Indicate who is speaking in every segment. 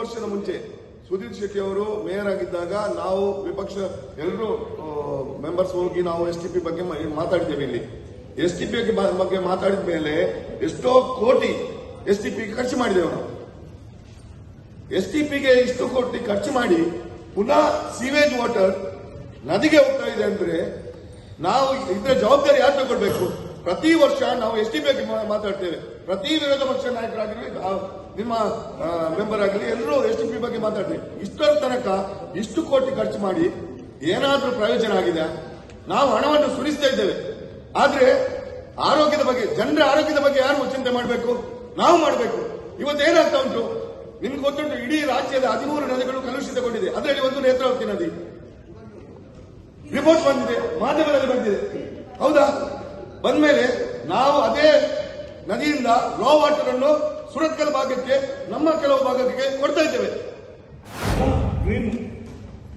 Speaker 1: ವರ್ಷದ ಮುಂಚೆ ಸುಧೀರ್ ಶೆಟ್ಟಿ ಅವರು ಮೇಯರ್ ಆಗಿದ್ದಾಗ ನಾವು ವಿಪಕ್ಷ ಎಲ್ಲರೂ ಮೆಂಬರ್ಸ್ ಹೋಗಿ ನಾವು ಎಸ್ ಟಿ ಬಗ್ಗೆ ಮಾತಾಡಿದ್ದೇವೆ ಇಲ್ಲಿ. ಎಸ್ ಟಿ ಪಿ ಬಗ್ಗೆ ಮಾತಾಡಿದ ಮೇಲೆ ಎಷ್ಟೋ ಕೋಟಿ ಎಸ್ ಟಿ ಪಿ ಖರ್ಚು ಮಾಡಿದ್ದೇವೆ ನಾವು ಎಸ್ ಟಿ ಪಿಗೆ ಇಷ್ಟು ಕೋಟಿ ಖರ್ಚು ಮಾಡಿ ಪುನಃ ಸೀವೇಜ್ ವಾಟರ್ ನದಿಗೆ ಹೋಗ್ತಾ ಇದೆ ಅಂದ್ರೆ ನಾವು ಇದರ ಜವಾಬ್ದಾರಿ ಯಾರು ತಗೊಳ್ಬೇಕು? ಪ್ರತಿ ವರ್ಷ ನಾವು ಎಸ್ ಟಿ ಬಗ್ಗೆ ಮಾತಾಡ್ತೇವೆ. ಪ್ರತಿ ವಿರೋಧ ಪಕ್ಷ ನಾಯಕರಾಗಿರಲಿ ಆ, ನಿಮ್ಮ ಮೆಂಬರ್ ಆಗಲಿ ಎಲ್ಲರೂ ಎಸ್ ಟಿ ಪಿ ಬಗ್ಗೆ ಮಾತಾಡ್ತೇವೆ. ಇಷ್ಟರ ತನಕ ಇಷ್ಟು ಕೋಟಿ ಖರ್ಚು ಮಾಡಿ ಏನಾದರೂ ಪ್ರಯೋಜನ ಆಗಿದೆ? ನಾವು ಹಣವನ್ನು ಸುರಿಸ್ತಾ ಇದ್ದೇವೆ. ಆದ್ರೆ ಆರೋಗ್ಯದ ಬಗ್ಗೆ ಜನರ ಆರೋಗ್ಯದ ಬಗ್ಗೆ ಯಾರು ಚಿಂತೆ ಮಾಡಬೇಕು? ನಾವು ಮಾಡಬೇಕು. ಇವತ್ತು ಏನಾಗ್ತಾ ಉಂಟು? ನಿಮ್ಗೆ ಗೊತ್ತುಂಟು ಇಡೀ ರಾಜ್ಯದ ಹದಿಮೂರು ನದಿಗಳು ಕಲುಷಿತಗೊಂಡಿದೆ. ಅದರಲ್ಲಿ ಒಂದು ನೇತ್ರಾವತಿ ನದಿ. ರಿಪೋರ್ಟ್ ಬಂದಿದೆ ಮಾಧ್ಯಮಗಳಲ್ಲಿ ಬಂದಿದೆ. ಹೌದಾ? ಬಂದ್ಮೇಲೆ ನಾವು ಅದೇ ನದಿಯಿಂದ ಲೋ ವಾಟರ್ ಅನ್ನು ಸುರತ್ಕಲ್ ಭಾಗಕ್ಕೆ, ನಮ್ಮ ಕೆಲವು ಭಾಗಕ್ಕೆ ಕೊಡ್ತಾ ಇದ್ದೇವೆ.
Speaker 2: ಗ್ರೀನ್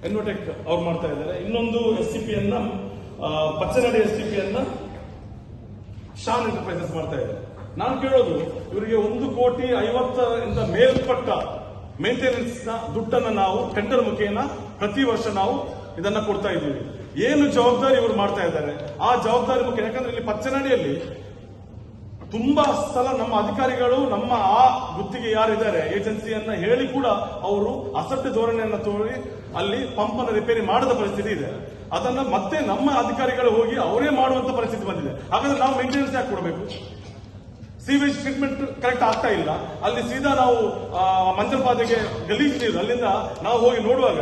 Speaker 2: ಎನ್ವೋಟೆಕ್ ಅವ್ರು ಮಾಡ್ತಾ ಇದ್ದಾರೆ. ಇನ್ನೊಂದು ಎಸ್ ಸಿ ಪಿ ಅನ್ನ ಪಚ್ಚನಡಿ ಎಸ್ ಸಿ ಪಿ ಅನ್ನ ಶಾನ್ ಎಂಟರ್ಪ್ರೈಸಸ್ ಮಾಡ್ತಾ ಇದ್ದಾರೆ. ನಾನು ಕೇಳೋದು, ಇವರಿಗೆ ಒಂದು ಕೋಟಿ ಐವತ್ತರಿಂದ ಮೇಲ್ಪಟ್ಟ ಮೇಂಟೆನೆನ್ಸ್ನ ದುಡ್ಡನ್ನ ನಾವು ಟೆಂಡರ್ ಮುಖೇನ ಪ್ರತಿ ವರ್ಷ ನಾವು ಇದನ್ನ ಕೊಡ್ತಾ ಇದ್ದೀವಿ. ಏನು ಜವಾಬ್ದಾರಿ ಇವರು ಮಾಡ್ತಾ ಇದ್ದಾರೆ? ಆ ಜವಾಬ್ದಾರಿ ಮುಖ್ಯ ಯಾಕಂದ್ರೆ ಇಲ್ಲಿ ಪಚ್ಚನಡಿಯಲ್ಲಿ ತುಂಬಾ ಸಲ ನಮ್ಮ ಅಧಿಕಾರಿಗಳು, ನಮ್ಮ ಆ ಗುತ್ತಿಗೆ ಯಾರಿದ್ದಾರೆ, ಏಜೆನ್ಸಿಯನ್ನ ಹೇಳಿ ಕೂಡ ಅವರು ಅಸಭ್ಯ ಧೋರಣೆಯನ್ನ ತೋರಿ ಅಲ್ಲಿ ಪಂಪ್ ಅನ್ನು ರಿಪೇರಿ ಮಾಡದ ಪರಿಸ್ಥಿತಿ ಇದೆ. ಅದನ್ನ ಮತ್ತೆ ನಮ್ಮ ಅಧಿಕಾರಿಗಳು ಹೋಗಿ ಅವರೇ ಮಾಡುವಂತ ಪರಿಸ್ಥಿತಿ ಬಂದಿದೆ. ಹಾಗಾದ್ರೆ ನಾವು ಮೇಂಟೆನೆನ್ಸ್ ಯಾಕೆ ಕೊಡಬೇಕು? ಸೀವೇಜ್ ಟ್ರೀಟ್ಮೆಂಟ್ ಕರೆಕ್ಟ್ ಆಗ್ತಾ ಇಲ್ಲ. ಅಲ್ಲಿ ಸೀದಾ ನಾವು ಮಂಜಲ್ಪಾದೆಗೆ ಗಲೀಜು ನೀರು, ಅಲ್ಲಿಂದ ನಾವು ಹೋಗಿ ನೋಡುವಾಗ,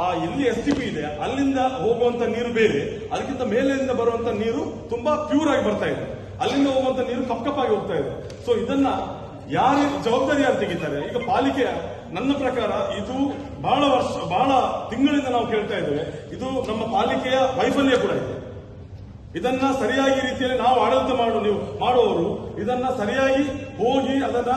Speaker 2: ಆ ಎಲ್ಲಿ ಎಸ್ ಟಿ ಪಿ ಇದೆ. ಅಲ್ಲಿಂದ ಹೋಗುವಂತ ನೀರು ಬೇರೆ. ಅದಕ್ಕಿಂತ ಮೇಲಿಂದ ಬರುವಂತ ನೀರು ತುಂಬಾ ಪ್ಯೂರ್ ಆಗಿ ಬರ್ತಾ ಇದೆ. ಅಲ್ಲಿಂದ ಹೋಗುವಂತ ನೀರು ಕಪ್ ಕಪ್ಪಾಗಿ ಹೋಗ್ತಾ ಇದೆ. ಸೊ ಇದನ್ನ ಯಾರು ಜವಾಬ್ದಾರಿ ಯಾರು ತೆಗಿತಾರೆ? ಈಗ ಪಾಲಿಕೆ, ನನ್ನ ಪ್ರಕಾರ ಇದು ಬಹಳ ವರ್ಷ, ಬಹಳ ತಿಂಗಳಿಂದ ನಾವು ಕೇಳ್ತಾ ಇದ್ದೇವೆ. ಇದು ನಮ್ಮ ಪಾಲಿಕೆಯ ವೈಫಲ್ಯ ಕೂಡ ಇದೆ. ಇದನ್ನ ಸರಿಯಾಗಿ ರೀತಿಯಲ್ಲಿ ನಾವು ಆಡಳಿತ ಮಾಡು ನೀವು ಮಾಡುವವರು, ಇದನ್ನ ಸರಿಯಾಗಿ ಹೋಗಿ ಅದನ್ನ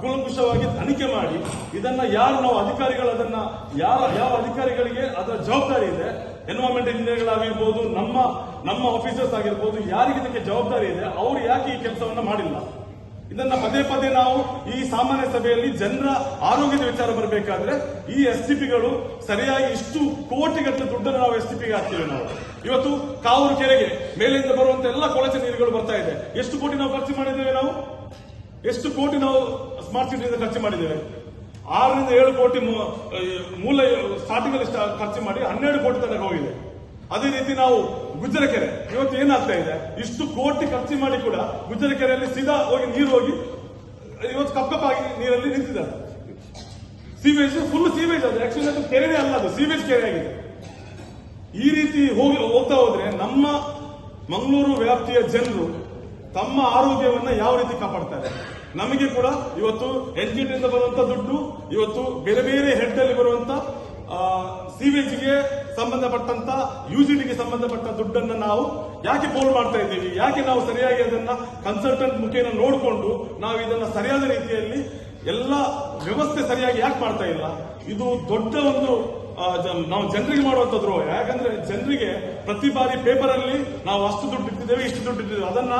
Speaker 2: ಕುಲಂಕುಷವಾಗಿ ತನಿಖೆ ಮಾಡಿ, ಇದನ್ನ ಯಾರು ನಾವು ಅಧಿಕಾರಿಗಳು ಅದನ್ನ ಯಾರ ಯಾವ ಅಧಿಕಾರಿಗಳಿಗೆ ಅದರ ಜವಾಬ್ದಾರಿ ಇದೆ ಎನ್ವೈರ್ಮೆಂಟ್ ಇಂಜಿನಿಯರ್ಗಳಾಗಿರ್ಬೋದು ನಮ್ಮ ನಮ್ಮ ಆಫೀಸರ್ಸ್ ಆಗಿರ್ಬೋದು, ಯಾರಿಗೆ ಇದಕ್ಕೆ ಜವಾಬ್ದಾರಿ ಇದೆ, ಅವರು ಯಾಕೆ ಈ ಕೆಲಸವನ್ನ ಮಾಡಿಲ್ಲ? ಇದನ್ನ ಪದೇ ಪದೇ ನಾವು ಈ ಸಾಮಾನ್ಯ ಸಭೆಯಲ್ಲಿ ಜನರ ಆರೋಗ್ಯದ ವಿಚಾರ ಬರಬೇಕಾದ್ರೆ ಈ ಎಸ್ಗಳು ಸರಿಯಾಗಿ ಇಷ್ಟು ಕೋಟಿಗಟ್ಟಲೆ ದುಡ್ಡನ್ನು ನಾವು ಎಸ್ ಪಿಗೆ ಹಾಕ್ತೀವಿ ನಾವು. ಇವತ್ತು ಕಾವೂರು ಕೆರೆಗೆ ಮೇಲಿಂದ ಬರುವಂತ ಎಲ್ಲ ಕೊಳಚೆ ನೀರುಗಳು ಬರ್ತಾ ಇದೆ. ಎಷ್ಟು ಕೋಟಿ ನಾವು ಖರ್ಚು ಮಾಡಿದ್ದೇವೆ ನಾವು? ಎಷ್ಟು ಕೋಟಿ ನಾವು ಸ್ಮಾರ್ಟ್ ಸಿಟಿಯಿಂದ ಖರ್ಚು ಮಾಡಿದ್ದೇವೆ? ಆರರಿಂದ ಏಳು ಕೋಟಿ ಮೂಲ ಸ್ಟಾರ್ಟಿಂಗ್ ಅಲ್ಲಿ ಖರ್ಚು ಮಾಡಿ ಹನ್ನೆರಡು ಕೋಟಿ ತನಕ ಹೋಗಿದೆ. ಅದೇ ರೀತಿ ನಾವು ಗುಜ್ಜರಕೆರೆ, ಇವತ್ತು ಏನಾಗ್ತಾ ಇದೆ? ಇಷ್ಟು ಕೋಟಿ ಖರ್ಚು ಮಾಡಿ ಕೂಡ ಗುಜ್ಜರಕೆರೆಯಲ್ಲಿ ಸೀದಾ ಹೋಗಿ ನೀರು ಹೋಗಿ, ಇವತ್ತು ಕಪ್ ಕಪ್ ಆಗಿ ನೀರಲ್ಲಿ ನಿಂತಿದ್ದಾರೆ. ಸೀವೇಜ್ ಫುಲ್ ಸೀವೇಜ್ ಅದು ಆಕ್ಚುಲಿ ಅದು ಕೆರೆನೇ ಅಲ್ಲ ಅದು ಸೀವೇಜ್ ಕೆರೆ ಆಗಿದೆ. ಈ ರೀತಿ ಹೋಗಿ, ಹೋಗ್ತಾ ಹೋದ್ರೆ ನಮ್ಮ ಮಂಗಳೂರು ವ್ಯಾಪ್ತಿಯ ಜನರು ತಮ್ಮ ಆರೋಗ್ಯವನ್ನ ಯಾವ ರೀತಿ ಕಾಪಾಡ್ತಾರೆ? ನಮಗೆ ಕೂಡ ಇವತ್ತು ಎನ್ಜಿಟಿಯಿಂದ ಬರುವಂತ ದುಡ್ಡು, ಇವತ್ತು ಬೇರೆ ಬೇರೆ ಹೆಡ್ ಅಲ್ಲಿ ಬರುವಂತ ಸಿವೇಜ್ಗೆ ಸಂಬಂಧಪಟ್ಟಂತ, ಯುಜಿಟಿಗೆ ಸಂಬಂಧಪಟ್ಟ ದುಡ್ಡನ್ನ ನಾವು ಯಾಕೆ ಪೋಲ್ ಮಾಡ್ತಾ ಇದ್ದೀವಿ? ಯಾಕೆ ನಾವು ಸರಿಯಾಗಿ ಅದನ್ನ ಕನ್ಸಲ್ಟೆಂಟ್ ಮುಖೇನ ನೋಡಿಕೊಂಡು ನಾವು ಇದನ್ನ ಸರಿಯಾದ ರೀತಿಯಲ್ಲಿ ಎಲ್ಲ ವ್ಯವಸ್ಥೆ ಸರಿಯಾಗಿ ಯಾಕೆ ಮಾಡ್ತಾ ಇಲ್ಲ? ಇದು ದೊಡ್ಡ ಒಂದು ನಾವು ಜನರಿಗೆ ಮಾಡುವಂತ ದ್ರೋಹ. ಯಾಕಂದ್ರೆ ಜನರಿಗೆ ಪ್ರತಿ ಬಾರಿ ಪೇಪರ್ ಅಲ್ಲಿ ನಾವು ಅಷ್ಟು ದುಡ್ಡು ಇಟ್ಟಿದ್ದೇವೆ, ಇಷ್ಟು ದುಡ್ಡು ಇಟ್ಟಿದ್ದೇವೆ. ಅದನ್ನ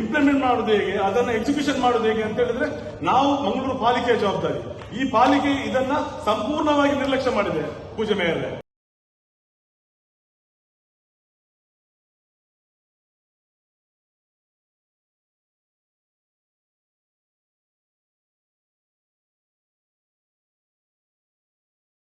Speaker 2: ಇಂಪ್ಲಿಮೆಂಟ್ ಮಾಡೋದು ಹೇಗೆ? ಅದನ್ನ ಎಕ್ಸಿಕ್ಯೂಷನ್ ಮಾಡೋದು ಹೇಗೆ ಅಂತ ಹೇಳಿದ್ರೆ ನಾವು ಮಂಗಳೂರು ಪಾಲಿಕೆಯ ಜವಾಬ್ದಾರಿ. ಈ ಪಾಲಿಕೆ ಇದನ್ನ ಸಂಪೂರ್ಣವಾಗಿ ನಿರ್ಲಕ್ಷ್ಯ ಮಾಡಿದೆ ಪೂಜೆ ಮೇಲೆ